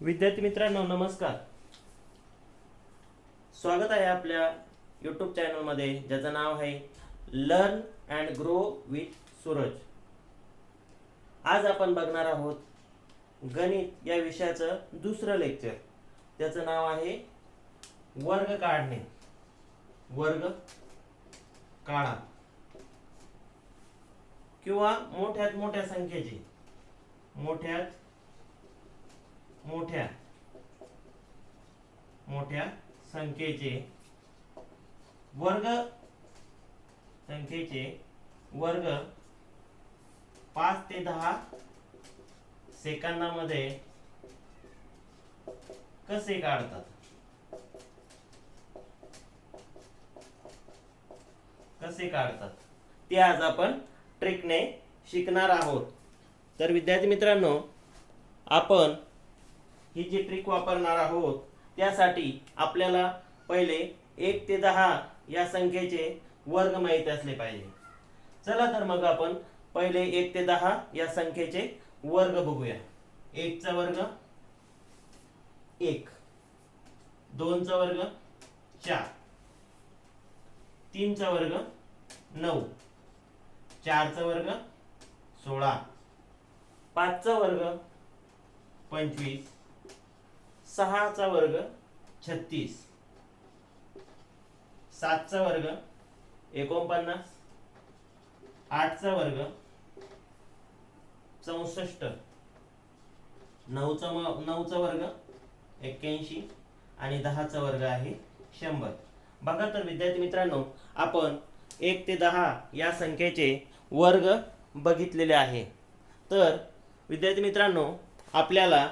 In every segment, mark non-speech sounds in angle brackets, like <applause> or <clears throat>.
विद्यार्थी मित्रांनो नमस्कार. स्वागत आहे आपल्या यूट्यूब चॅनलमध्ये ज्याचं नाव आहे learn and grow with Suraj आज आपण बघणार आहोत गणित या विषयाचं दुसरं लेक्चर त्याचं नाव आहे वर्ग काढणे. वर्ग काढा. किंवा मोठ्यात मोठ्या संख्येची. मोठ्यात मोठ्या. मोठ्या संख्येचे वर्ग संख्येचे वर्ग पाच ते दहा सेकंदामध्ये कसे काढतात? कसे काढतात? ते आज आपण ट्रिकने शिकणार आहोत. तर विद्यार्थी मित्रांनो आपण ही जी ट्रिक वापरणार आहोत त्यासाठी आपल्याला पहिले एक ते दहा या संख्येचे वर्ग माहीत असले पाहिजे. चला तर मग आपण पहिले एक ते दहा या संख्येचे वर्ग बघूया. एकचा वर्ग एक. दोनचा वर्ग चार. तीनचा वर्ग नऊ. चारचा वर्ग सोळा. पाचचा वर्ग पंचवीस. सहाचा वर्ग छत्तीस. सातचा वर्ग एकोणपन्नास. आठचा वर्ग चौसष्ट. नऊचा नऊचा वर्ग एक्क्याऐंशी आणि दहाचा वर्ग आहे शंभर. बघा तर विद्यार्थी मित्रांनो आपण एक ते दहा या संख्येचे वर्ग बघितलेले आहे. तर विद्यार्थी मित्रांनो आपल्याला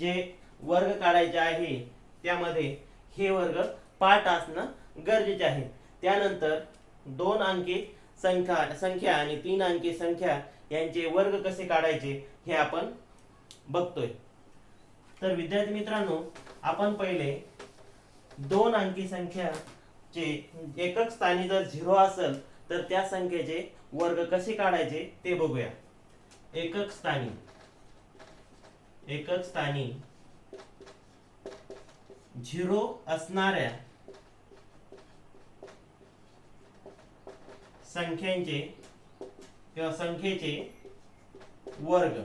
जे वर्ग काढायचे आहे. त्यामध्ये हे वर्ग पाठ असणं गरजेचे आहे. त्यानंतर दोन अंकी संख्या संख्या आणि तीन अंकी संख्या यांचे वर्ग कसे काढायचे हे आपण बघतोय. तर विद्यार्थी मित्रांनो आपण पहिले दोन अंकी संख्याचे एकक स्थानी जर झिरो असेल तर त्या संख्येचे वर्ग कसे काढायचे ते बघूया. एकक स्थानी. एकक स्थानी. झिरो असणाऱ्या संख्यांचे किंवा संख्येचे वर्ग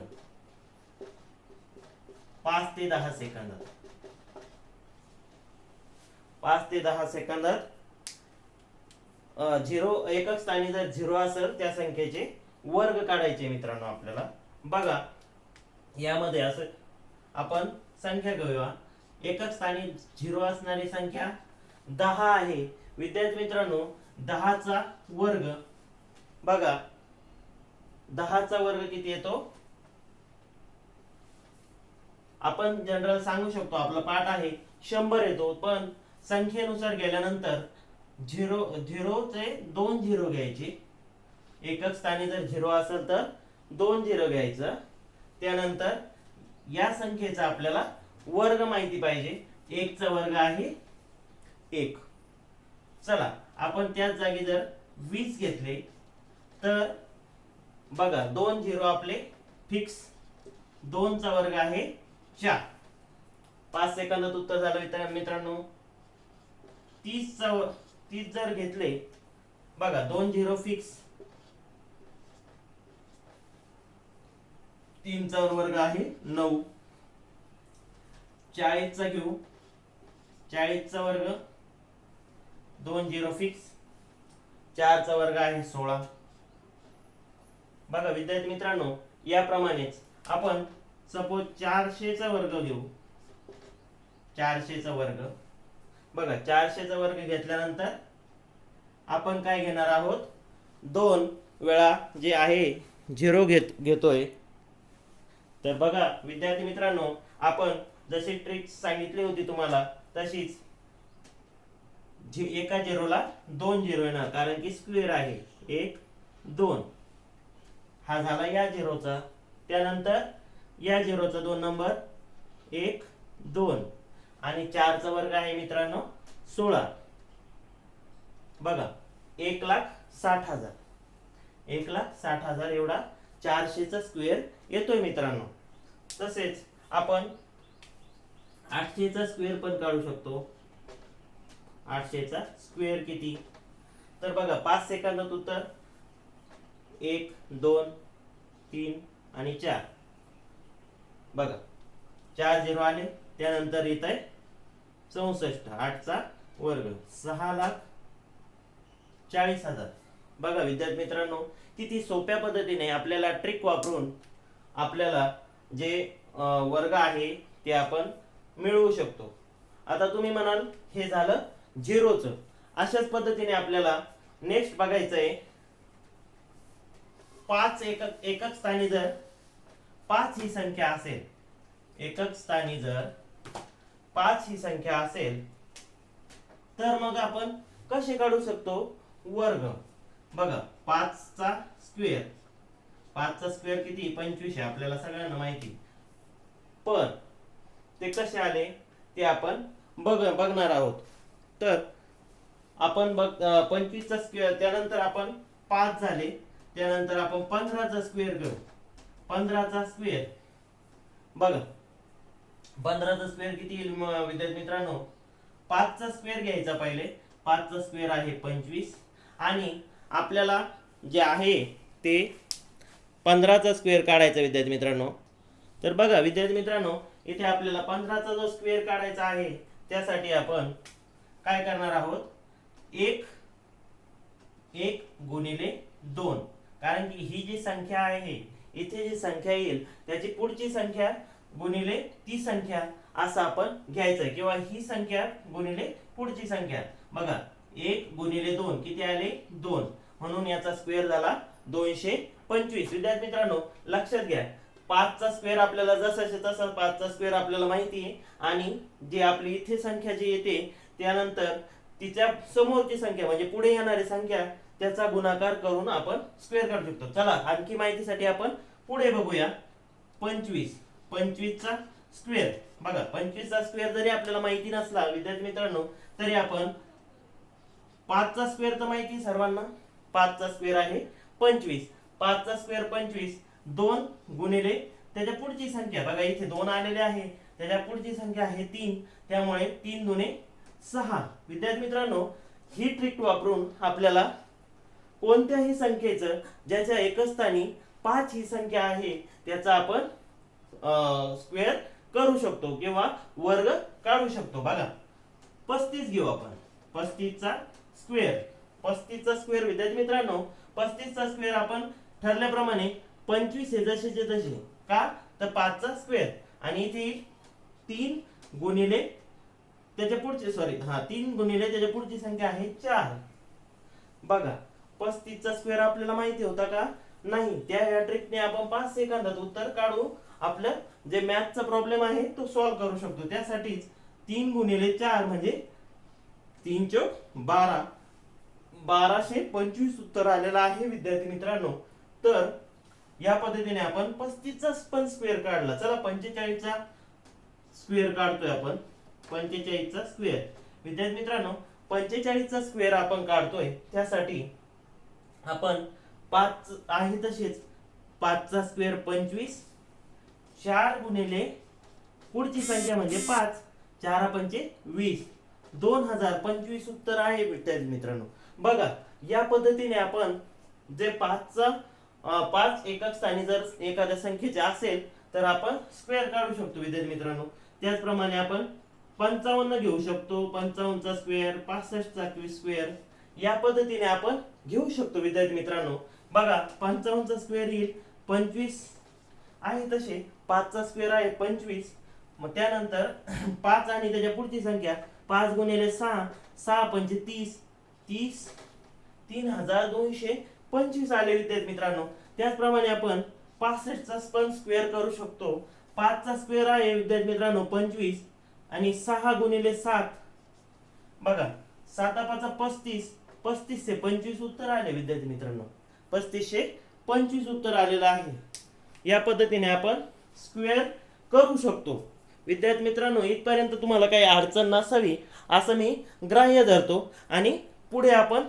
पाच ते दहा सेकंदात. पाच ते दहा सेकंदात झिरो एकक स्थानी जर झिरो असेल त्या संख्येचे वर्ग काढायचे मित्रांनो आपल्याला. बघा यामध्ये असं आपण संख्या घेऊया. एकक स्थानी झिरो असणारी संख्या दहा आहे. विद्यार्थी मित्रांनो दहाचा वर्ग. बघा दहाचा वर्ग किती येतो? आपण जनरल सांगू शकतो आपला पाठ आहे शंभर येतो. पण संख्येनुसार गेल्यानंतर झिरो झिरोचे दोन झिरो घ्यायचे. एकक स्थानी जर झिरो असेल तर दोन झिरो घ्यायचं. त्यानंतर या संख्येचा आपल्याला वर्ग माहिती पाहिजे. एकचा वर्ग आहे एक. चला आपण त्याच जागी जर वीस घेतले तर बघा दोन झिरो आपले फिक्स. दोनचा वर्ग आहे चार. पाच सेकंदात उत्तर झालं मित्र मित्रांनो. तीसचा तीस जर घेतले बघा दोन झिरो फिक्स. तीनचा वर्ग आहे नऊ. चाळीसचा घेऊ. चाळीसचा वर्ग. दोन झिरो फिक्स. चारचा वर्ग आहे सोळा. बघा विद्यार्थी मित्रांनो याप्रमाणेच आपण सपोज चारशेचा वर्ग घेऊ. चारशेचा वर्ग. बघा चारशेचा वर्ग घेतल्यानंतर आपण काय घेणार आहोत? दोन वेळा जे आहे झिरो घेत घेतोय. तर बघा विद्यार्थी मित्रांनो आपण जशी ट्रिक सांगितली होती तुम्हाला तशीच. झि एका झिरोला दोन झिरो येणार कारण की स्क्वेअर आहे. एक दोन. हा झाला या झिरोचा त्यानंतर या झिरोचा दोन नंबर एक दोन. आणि चारचा वर्ग आहे मित्रांनो सोळा. बघा एक लाख साठ हजार. एक लाख साठ हजार एवढा चारशेचा स्क्वेअर येतोय मित्रांनो. तसेच आपण आठशेचा स्क्वेअर पण काढू शकतो. आठशेचा स्क्वेअर किती? तर बघा पाच सेकंदात उत्तर. एक दोन तीन आणि चार. बघा चार झिरो आले त्यानंतर येत आहे चौसष्ट. आठचा वर्ग सहा लाख चाळीस हजार. बघा विद्यार्थी मित्रांनो किती सोप्या पद्धतीने आपल्याला ट्रिक वापरून आपल्याला जे वर्ग आहे ते आपण मिळवू शकतो. आता तुम्ही म्हणाल हे झालं झिरोचं. अशाच पद्धतीने आपल्याला नेक्स्ट बघायचं आहे पाच एकक एकक स्थानी जर पाच ही संख्या असेल एकक स्थानी जर पाच ही संख्या असेल तर मग आपण कसे काढू शकतो? वर्ग. बघा पाचचा स्क्वेअर पाचचा स्क्वेअर किती? पंचवीस आहे आपल्याला सगळ्यांना माहिती. पण ते कसे आले ते आपण बघ बघणार आहोत. तर आपण बघ पंचवीसचा स्क्वेअर त्यानंतर आपण पाच झाले. त्यानंतर आपण पंधराचा स्क्वेअर घेऊ. पंधराचा स्क्वेअर बघा. पंधराचा स्क्वेअर किती येईल विद्यार्थी मित्रांनो? पाचचा स्क्वेअर घ्यायचा पहिले. पाचचा स्क्वेअर आहे पंचवीस. आणि आपल्याला जे आहे ते पंधराचा स्क्वेअर काढायचा विद्यार्थी मित्रांनो. तर बघा विद्यार्थी मित्रांनो इथे आपल्याला पंधराचा जो स्क्वेअर काढायचा आहे त्यासाठी आपण काय करणार आहोत? एक एक गुणिले दोन. कारण की ही जी संख्या आहे इथे जी संख्या येईल त्याची पुढची संख्या गुणिले ती संख्या असं आपण घ्यायचं किंवा ही संख्या गुणिले पुढची संख्या. बघा एक गुणिले दोन किती आले? दोन. म्हणून याचा स्क्वेअर झाला दोनशे पंचवीस. विद्यार्थी मित्रांनो लक्षात घ्या. पाचचा स्क्वेअर आपल्याला जसं तसं पाचचा स्क्वेअर आपल्याला माहिती आहे आणि जी आपली इथे संख्या जी येते त्यानंतर तिच्या समोरची संख्या म्हणजे पुढे येणारी संख्या त्याचा गुणाकार करून आपण स्क्वेअर काढू शकतो. चला आणखी माहितीसाठी आपण पुढे बघूया. पंचवीस. पंचवीसचा स्क्वेअर बघा पंचवीसचा स्क्वेअर जरी आपल्याला माहिती नसला विद्यार्थी मित्रांनो तरी आपण पाचचा स्क्वेअर तर माहिती आहे सर्वांना? पाचचा स्क्वेअर आहे पंचवीस. पाचचा स्क्वेअर पंचवीस. दोन गुणिले त्याच्या पुढची संख्या बघा इथे दोन आलेले आहे त्याच्या पुढची संख्या आहे तीन त्यामुळे तीन दुने सहा. विद्यार्थी मित्रांनो ही ट्रिक वापरून आपल्याला कोणत्याही संख्येचं ज्याच्या एकस्थानी पाच ही संख्या आहे त्याचा आपण स्क्वेअर करू शकतो किंवा वर्ग काढू शकतो. बघा पस्तीस घेऊ आपण. पस्तीसचा स्क्वेअर पस्तीसचा स्क्वेअर विद्यार्थी मित्रांनो पस्तीसचा स्क्वेअर आपण ठरल्याप्रमाणे पंचवीस हे जसेचे तसे. का? तर पाचचा स्क्वेअर आणि इथे येईल तीन गुणिले त्याच्या पुढचे सॉरी हा तीन गुणिले त्याच्या पुढची संख्या आहे चार. बघा पस्तीसचा स्क्वेअर आपल्याला माहिती होता का? नाही. त्या या ट्रिकने आपण पाच सेकंदात उत्तर काढू. आपलं जे मॅथचा प्रॉब्लेम आहे तो सॉल्व्ह करू शकतो. त्यासाठीच तीन गुणिले चार म्हणजे तीन चौक बारा. बाराशे पंचवीस उत्तर आलेलं आहे विद्यार्थी मित्रांनो. तर या पद्धतीने आपण पस्तीसचा पण स्क्वेअर काढला. चला पंचेचाळीसचा स्क्वेअर काढतोय आपण. पंचेचाळीसचा स्क्वेअर विद्यार्थी मित्रांनो पंचेचाळीसचा स्क्वेअर आपण काढतोय त्यासाठी आपण पाच आहे तसेच. पाचचा स्क्वेअर पंचवीस. चार गुणिले पुढची संख्या म्हणजे पाच. चार पंचे वीस. दोन हजार पंचवीस उत्तर आहे विद्यार्थी मित्रांनो. बघा या पद्धतीने आपण जे पाचचा पाच एकक स्थानी जर एखाद्या संख्येचे असेल तर आपण स्क्वेअर काढू शकतो विद्यार्थी मित्रांनो. त्याचप्रमाणे आपण पंचावन्न घेऊ शकतो. पंचावन्नचा स्क्वेअर पासष्टचा स्क्वेअर या पद्धतीने आपण घेऊ शकतो विद्यार्थी मित्रांनो. बघा पंचावन्नचा स्क्वेअर येईल पंचवीस आहे तसे पाचचा स्क्वेअर आहे पंचवीस. मग त्यानंतर <clears throat> पाच आणि त्याच्या पुढची संख्या पाच गुणिले सहा सहा पंचे तीस. तीस तीन हजार दोनशे पंचवीस आले विद्यार्थी मित्रांनो. त्याचप्रमाणे आपण पासष्टचा पण स्क्वेअर करू शकतो. पाचचा स्क्वेअर आहे विद्यार्थी मित्रांनो पंचवीस. आणि सहा गुणिले सात. बघा साता पाचा पस्तीस. पस्तीसशे पंचवीस उत्तर आले विद्यार्थी मित्रांनो. पस्तीसशे पंचवीस उत्तर आलेलं आहे. या पद्धतीने आपण स्क्वेअर करू शकतो. विद्यार्थी मित्रांनो इथपर्यंत तुम्हाला काही अडचण नसावी असं मी ग्राह्य धरतो. आणि पुढे आपण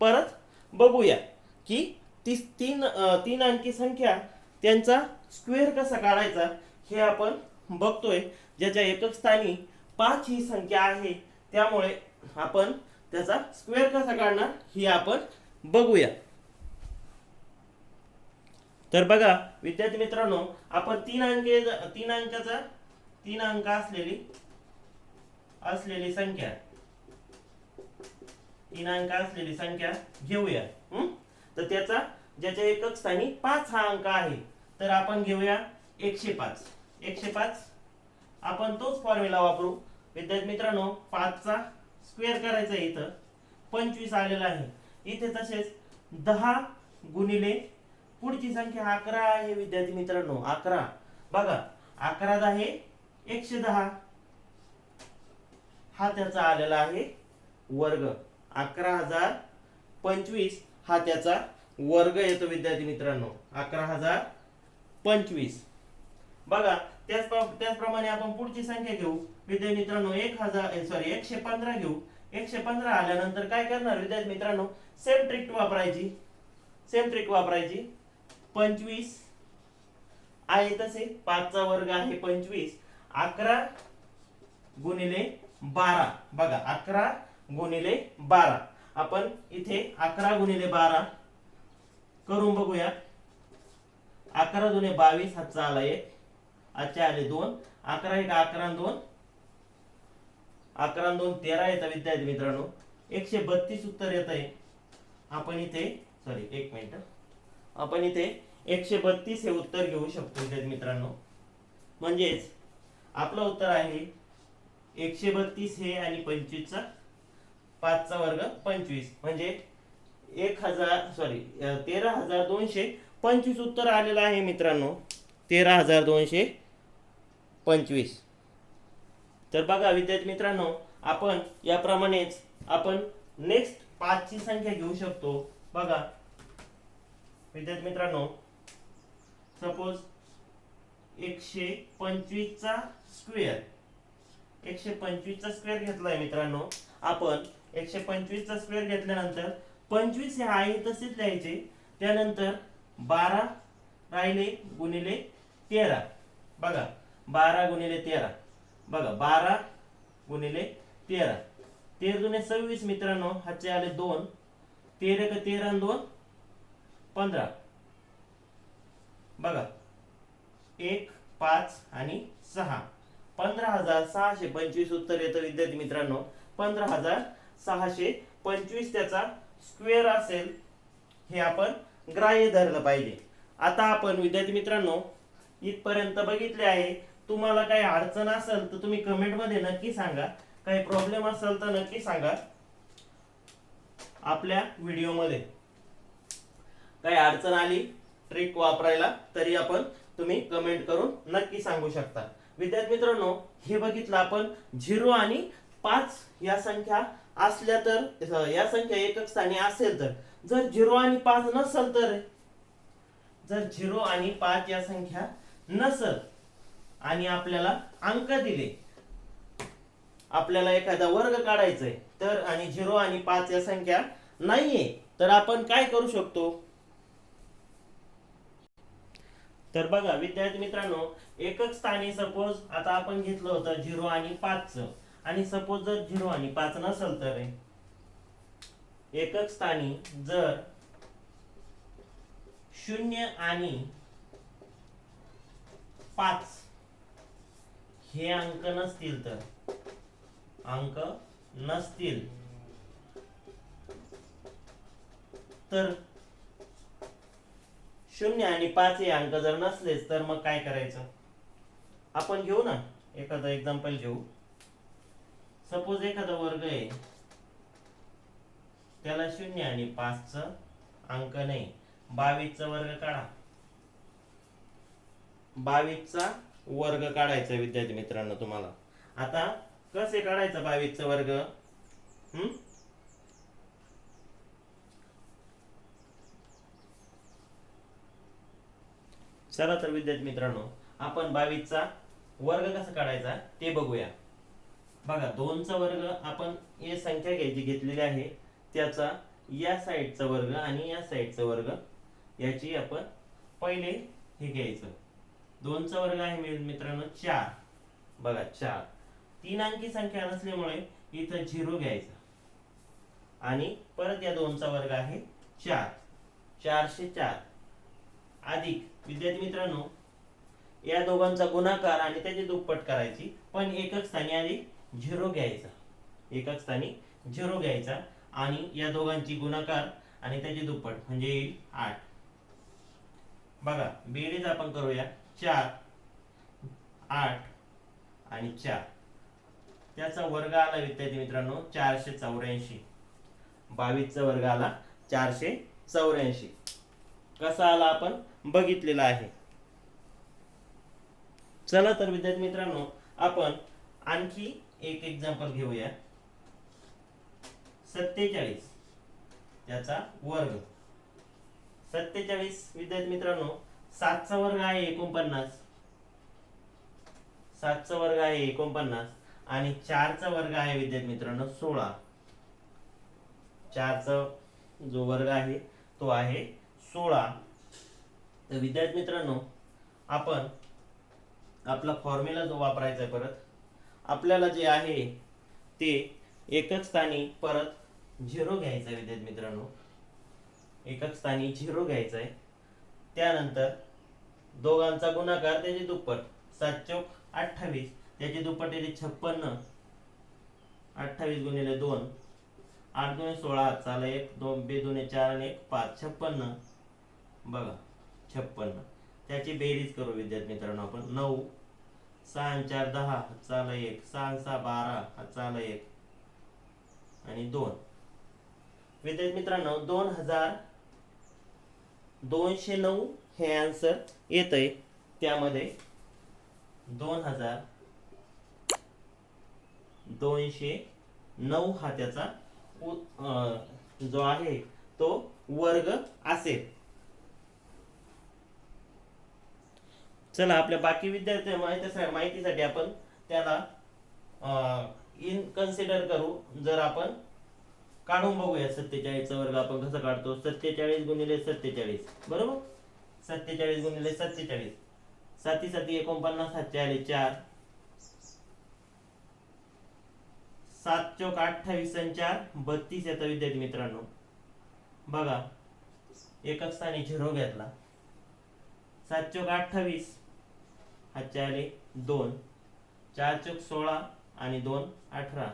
परत बघूया. की ती तीन तीन अंकी संख्या त्यांचा स्क्वेअर कसा काढायचा हे आपण बघतोय. ज्याच्या एकक स्थानी पाच ही संख्या आहे. त्यामुळे आपण त्याचा स्क्वेअर कसा काढणार ही आपण बघूया. तर बघा विद्यार्थी मित्रांनो आपण तीन अंके तीन अंकाचा तीन अंक असलेली असलेली संख्या तीन अंक असलेली संख्या घेऊया. तर त्याचा ज्याच्या एकक स्थानी पाच हा अंक आहे. तर आपण घेऊया एकशे पाच. एकशे पाच आपण तोच फॉर्म्युला वापरू. विद्यार्थी मित्रांनो पाचचा स्क्वेअर करायचा आहे इथं. पंचवीस आलेला आहे. इथे तसेच दहा गुणिले पुढची संख्या अकरा आहे विद्यार्थी मित्रांनो अकरा. बघा अकरा दहा एकशे दहा. हा त्याचा आलेला आहे वर्ग. अकरा हजार पंचवीस. हा त्याचा वर्ग येतो विद्यार्थी मित्रांनो. अकरा हजार पंचवीस. बघा त्याच त्याचप्रमाणे आपण पुढची संख्या घेऊ. विद्यार्थी मित्रांनो एक हजार सॉरी एकशे पंधरा घेऊ. एकशे पंधरा आल्यानंतर काय करणार? विद्यार्थी मित्रांनो सेम ट्रिक वापरायची. सेम ट्रिक वापरायची. पंचवीस आहे तसे. पाचचा वर्ग आहे पंचवीस. अकरा गुणिले बारा. बघा अकरा गुणिले बारा. आपण इथे अकरा गुणिले बारा करून बघूया. अकरा जुने बावीस हातचा आला एक आजच्या आले दोन. अकरा एक अकरा दोन. अकरा दोन तेरा येतात विद्यार्थी मित्रांनो. एकशे बत्तीस उत्तर येत आहे. आपण इथे सॉरी एक मिनिट. आपण इथे एकशे बत्तीस हे उत्तर घेऊ शकतो विद्यार्थी मित्रांनो. म्हणजेच आपलं उत्तर आहे एकशे बत्तीस हे आणि पंचवीसचा पाचचा वर्ग पंचवीस. म्हणजे एक हजार सॉरी तेरा हजार दोनशे पंचवीस उत्तर आलेलं आहे मित्रांनो. तेरा हजार दोनशे पंचवीस. तर बघा विद्यार्थी मित्रांनो आपण याप्रमाणेच आपण नेक्स्ट पाचची संख्या घेऊ शकतो. बघा. विद्यार्थी मित्रांनो सपोज एकशे पंचवीसचा स्क्वेअर एकशे पंचवीसचा स्क्वेअर घेतलाय मित्रांनो. आपण एकशे पंचवीसचा स्क्वेअर घेतल्यानंतर पंचवीस हे आहे तसेच लिहायचे. त्यानंतर बारा राहिले गुणिले तेरा. बघा बारा गुणिले तेरा. बघा बारा गुणिले तेरा. तेर जुने सव्वीस मित्रांनो हाचे आले दोन. तेरा का तेरा दोन पंधरा. बघा एक पाच आणि सहा. पंधरा हजार सहाशे पंचवीस उत्तर येतं विद्यार्थी मित्रांनो. पंधरा हजार सहाशे पंचवीस त्याचा स्क्वेअर असेल हे आपण ग्राह्य धरलं पाहिजे. आता आपण विद्यार्थी मित्रांनो इथपर्यंत बघितले आहे. तुम्हाला काही अडचण असेल तर तुम्ही कमेंटमध्ये नक्की सांगा. काही प्रॉब्लेम असेल तर नक्की सांगा. आपल्या व्हिडिओमध्ये. काही अडचण आली ट्रिक वापरायला तरी आपण तुम्ही कमेंट करून नक्की सांगू शकता. विद्यार्थी मित्रांनो हे बघितलं आपण झिरो आणि पाच या संख्या असल्या तर या संख्या एकक स्थानी असेल तर. जर झिरो आणि पाच नसेल तर? जर झिरो आणि पाच या संख्या नसल आणि आपल्याला अंक दिले आपल्याला एखादा वर्ग काढायचा आहे तर आणि झिरो आणि पाच या संख्या नाहीये तर आपण काय करू शकतो? तर बघा विद्यार्थी मित्रांनो एकक स्थानी सपोज आता आपण घेतलं होतं झिरो आणि पाच आणि सपोज जर झिरो आणि पाच नसेल तर एकक स्थानी जर शून्य आणि पाच हे अंक नसतील तर अंक नसतील. तर शून्य आणि पाच हे अंक जर नसलेच तर मग काय करायचं? आपण घेऊ ना एखादं एक्झाम्पल घेऊ. सपोज एखादा वर्ग आहे त्याला शून्य आणि पाचचा अंक नाही. बावीसचा वर्ग काढा. बावीसचा वर्ग काढायचा विद्यार्थी मित्रांनो तुम्हाला. आता कसे काढायचा बावीसचा वर्ग? हम्म चला तर विद्यार्थी मित्रांनो आपण बावीसचा वर्ग कसा काढायचा ते बघूया. बघा दोनचा वर्ग आपण हे संख्या घ्यायची घेतलेली आहे त्याचा या साईडचा वर्ग आणि या साईडचा वर्ग याची आपण पहिले हे घ्यायचं. दोनचा वर्ग आहे मित्रांनो चार. बघा चार. तीन अंकी संख्या नसल्यामुळे इथं झिरो घ्यायचा. आणि परत या दोनचा वर्ग आहे चार. चारशे चार. अधिक. विद्यार्थी मित्रांनो या दोघांचा गुणाकार आणि त्याची दुप्पट करायची. पण एकच स्थानी आधी झिरो घ्यायचा. एकाच स्थानी झिरो घ्यायचा आणि या दोघांची गुणाकार आणि त्याची दुप्पट म्हणजे येईल आठ. बघा बेरीज आपण करूया. चार आठ आणि चार. त्याचा वर्ग आला विद्यार्थी मित्रांनो चारशे चौऱ्याऐंशी. बावीसचा वर्ग आला चारशे चौऱ्याऐंशी. कसा आला आपण? बघितलेला आहे. चला तर विद्यार्थी मित्रांनो आपण आणखी एक एक्झाम्पल घेऊया. सत्तेचाळीस. त्याचा वर्ग. सत्तेचाळीस विद्यार्थी मित्रांनो सातचा वर्ग आहे एकोणपन्नास. सातचा वर्ग आहे एकोणपन्नास. आणि चारचा वर्ग आहे विद्यार्थी मित्रांनो सोळा. चारचा जो वर्ग आहे तो आहे सोळा. तर विद्यार्थी मित्रांनो आपण आपला फॉर्म्युला जो वापरायचा आहे परत आपल्याला जे आहे ते एकच स्थानी परत झिरो घ्यायचा आहे विद्यार्थी मित्रांनो. एकक स्थानी झिरो घ्यायचा आहे. त्यानंतर दोघांचा गुणाकार त्याची दुप्पट सात चौक अठ्ठावीस त्याची दुप्पट येते छप्पन्न. अठ्ठावीस गुणिले दोन आठ दोन सोळा चाला एक दोन बे दोन चार आणि एक पाच छप्पन्न. बघा छप्पन्न. त्याची बेरीज करू विद्यार्थी मित्रांनो आपण नऊ. सहा चार दहा चाला एक. सहा सहा बारा चाला एक. आणि दोन. विद्यार्थी मित्रांनो दोन हजार दोनशे नऊ हे आन्सर येत आहे त्यामध्ये दोन हजार दोनशे नऊ हा त्याचा जो आहे तो वर्ग असेल. चला आपल्या बाकी विद्यार्थी माहिती माहितीसाठी आपण त्याला इन कन्सिडर करू. जर आपण काढून बघूया सत्तेचाळीसचा वर्ग आपण कसं काढतो? सत्तेचाळीस गुणिले सत्तेचाळीस. बरोबर? सत्तेचाळीस गुणिले सत्तेचाळीस. साती साती एकोणपन्नास सातशे आले चार. सात चौक अठ्ठावीस आणि चार. बत्तीस येतं विद्यार्थी मित्रांनो. बघा. एकच स्थानी झिरो घेतला. सात चौक अठ्ठावीस. हा आले दोन चार चौक सोळा आणि दोन अठरा.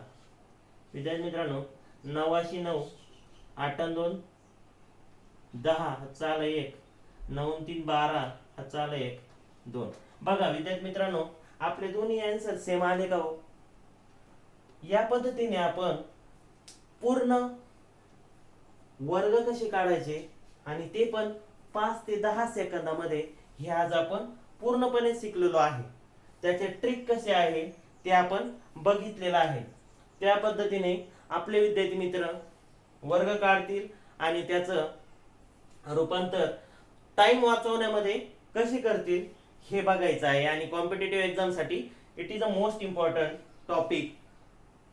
विद्यार्थी मित्रांनो नवाशी नऊ आठ दोन दहा चाल एक नऊ तीन बारा हा चाल एक दोन. बघा विद्यार्थी मित्रांनो आपले दोन्ही आन्सर सेम आले का हो? या पद्धतीने आपण पूर्ण वर्ग कसे काढायचे आणि ते पण पाच ते दहा सेकंदामध्ये हे आज आपण पूर्णपणे शिकलेलो आहे. त्याचे ट्रिक कसे आहे ते आपण बघितलेलं आहे. त्या पद्धतीने आपले विद्यार्थी मित्र वर्ग काढतील आणि त्याचं रूपांतर टाइम वाचवण्यामध्ये कसे करतील हे बघायचं आहे. आणि कॉम्पिटेटिव्ह एक्झामसाठी it is a most important topic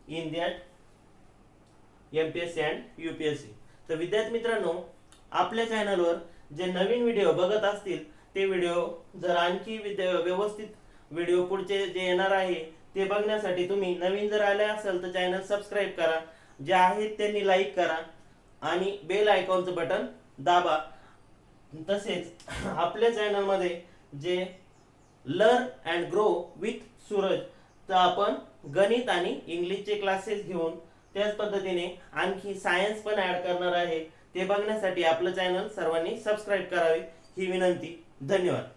in that M P S C and U P S C तर विद्यार्थी मित्रांनो आपल्या चॅनलवर जे नवीन व्हिडिओ बघत असतील ते व्हिडिओ जर आणखी विद्या व्यवस्थित व्हिडिओ पुढचे जे येणार आहे ते बघण्यासाठी तुम्ही नवीन जर आले असेल तर चॅनल सबस्क्राईब करा. जे आहेत त्यांनी लाईक करा आणि बेल आयकॉनचं बटन दाबा. तसेच <clears throat> आपल्या चॅनलमध्ये जे learn and grow with Suraj तर आपण गणित आणि इंग्लिशचे क्लासेस घेऊन त्याच पद्धतीने आणखी सायन्स पण ऍड करणार आहे. ते बघण्यासाठी आपलं चॅनल सर्वांनी सबस्क्राईब करावे ही विनंती. धन्यवाद